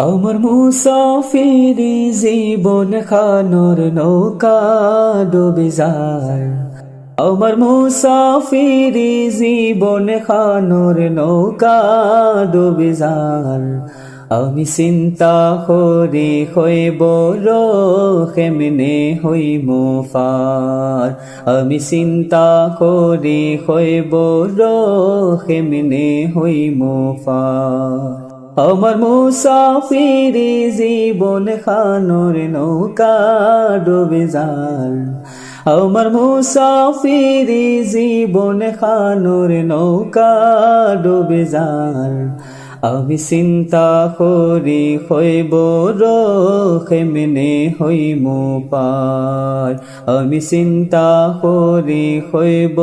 আমার মুসাফিরি জীবন খানোর নৌকা ডুবে যায়। আমার মুসাফিরি জীবন খানোর নৌকা ডুবে যায়। আমি চিন্তা করি হইব কেমনে হইব ফার আমি চিন্তা করি হইব কেমনে হইব ফার আমার মুসাফিরি জীবন খানোর নৌকা ডুবে যার। আমার মুসাফিরি জীবন খানোর নৌকা ডুবে যার। আমি চিন্তা করি, হইব কেমনে হইম পার। আমি চিন্তা করি, হইব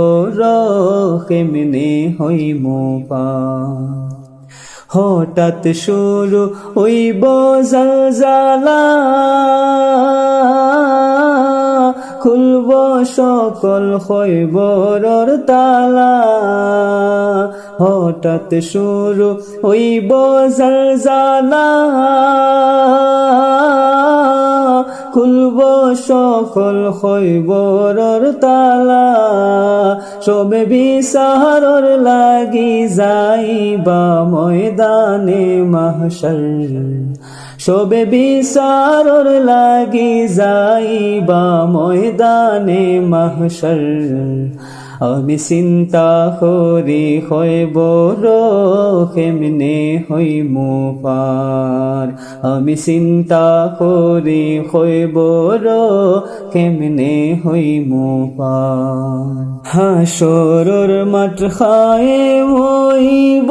কেমনে হইম পার। হঠাৎ শুরু হইব জালা খুলব সকল হইবরর তালা। হঠাৎ শুরু হইব জালা খুলব সকল হইবরর তালা। সবে বিসারর লাগি যাইবা ময়দানে মাহশর সবে বিসারর লাগি যাইবা ময়দানে মাহশর আমি চিন্তা করি হইব কেমনে হইম পার। আমি চিন্তা করি হইব কেমনে হইম পার। হাসরর মাঠ খায়ে হইব।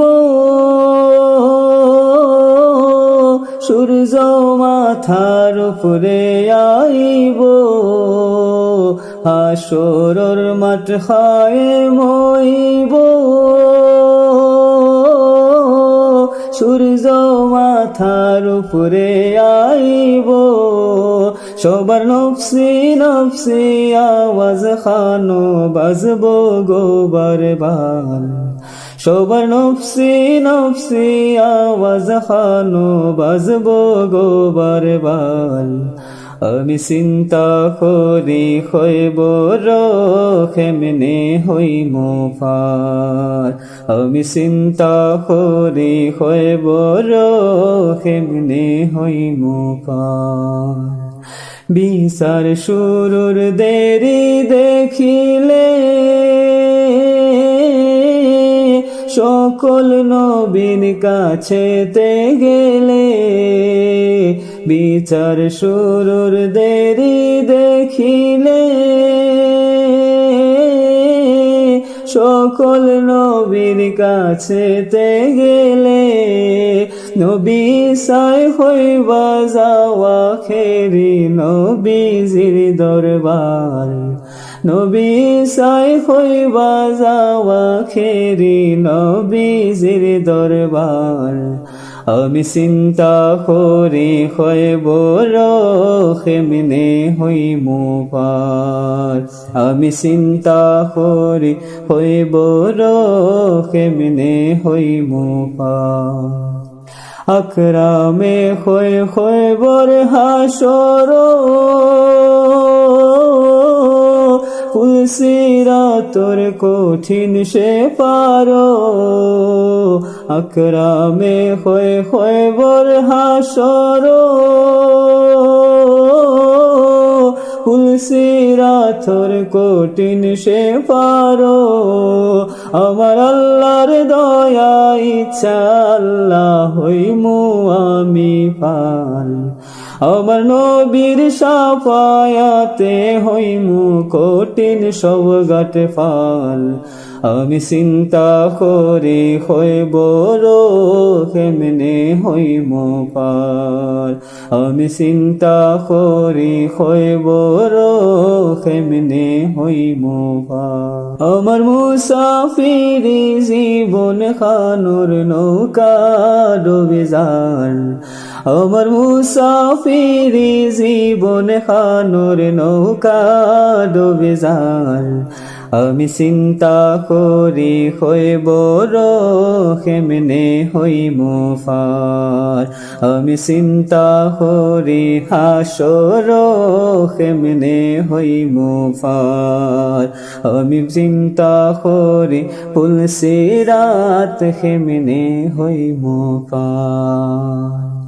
সূর্য মাথার উপরে আইব। হাসরর মাঠ খায় মইব সূর্য মাথার উপরে আইব। সবার নফসি নফসি, আওয়াজ খানো, বাজব গোবার বার সবার নফসি নফসি, আওয়াজ খানো, বাজব গোবার বার আমি চিন্তা করি, হইব কেমনে হইম পার। আমি চিন্তা করি, হইব কেমনে হইম পার। বিচার শুরুর দেরি দেখিলে। সকল নবীন কাছেতে গেলে বিচার শুরুর দেরি দেখিলে। সকল নবীর কাছে তে গেলে নবী সাই হইবা যাওয়া খেরি নবীজির দরবার। নবী সাই হইবা যাওয়া খেরি নবীজির দরবার। আমি চিন্তা করি হইব কেমনে হইম পার আমি চিন্তা করি হইব কেমনে হইম পার আকরামে হয়ে হইবর হাসর তোর কঠিন সে পারো। আকরামে হয়ে হইবর হাসর। ফুলসিরা তোর কঠিন সে পারো। আমার আল্লাহর দয়া, ইচ্ছা আল্লাহ হইমু আমি পাল আমার নবীর সাফায়াতে হইমু কঠিন সব গাটে ফাল। আমি চিন্তা করি হইব কেমনে হইম পার আমি চিন্তা করি হইব কেমনে হইম পার আমার মুসাফিরি জীবন খানুর নৌকা ডুবে যান আমার মুসাফিরি জীবন খানুর নৌকা ডুবে যান আমি চিন্তা করি হইব কেমনে হইম ফার আমি চিন্তা করি, হাসর কেমনে হইম ফার আমি চিন্তা করি পুলসিরাত কেমনে হইম পার